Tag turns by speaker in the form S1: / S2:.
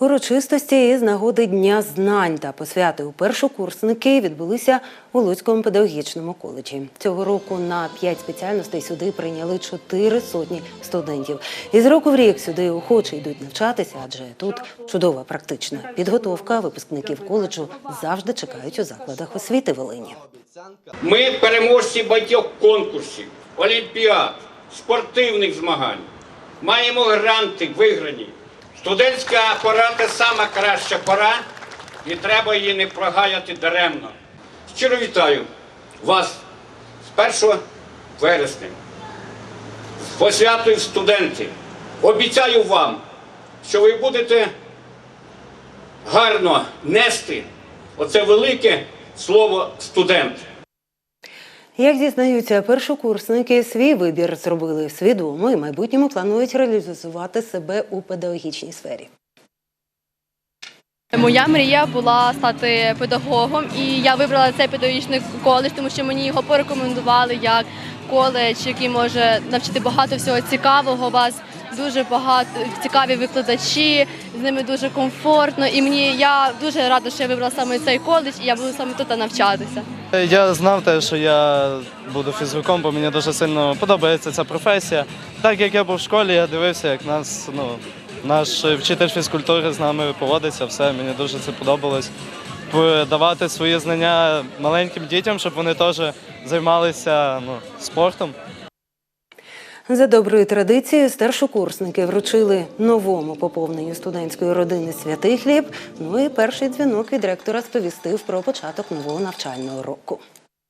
S1: Урочистості із нагоди Дня знань та посвяти у першокурсники відбулися у Луцькому педагогічному коледжі. Цього року на п'ять спеціальностей сюди прийняли чотири сотні студентів. І з року в рік сюди охоче йдуть навчатися, адже тут чудова практична підготовка. Випускників коледжу завжди чекають у закладах освіти Волині.
S2: Ми переможці багатьох конкурсів, олімпіад, спортивних змагань. Маємо гранти виграні. Студентська пора це сама краща пора, і треба її не прогаяти даремно. Щиро вітаю вас з 1 вересня. З посвятою студенти. Обіцяю вам, що ви будете гарно нести оце велике слово студент.
S1: Як зізнаються першокурсники, свій вибір зробили свідомо і в майбутньому планують реалізувати себе у педагогічній сфері.
S3: Моя мрія була стати педагогом, і я вибрала цей педагогічний коледж, тому що мені його порекомендували як коледж, який може навчити багато всього цікавого. Вас дуже багато цікаві викладачі, з ними дуже комфортно. І мені я дуже рада, що я вибрала саме цей коледж, і я буду саме тут навчатися.
S4: Я знав те, що я буду фізруком, бо мені дуже сильно подобається ця професія. Так як я був в школі, я дивився, як нас, ну, наш вчитель фізкультури з нами поводиться, все, мені дуже це подобалось. Давати свої знання маленьким дітям, щоб вони теж займалися ну, спортом.
S1: За доброю традицією старшокурсники вручили новому поповненню студентської родини святий хліб. Ну і перший дзвінок від ректора сповістив про початок нового навчального року.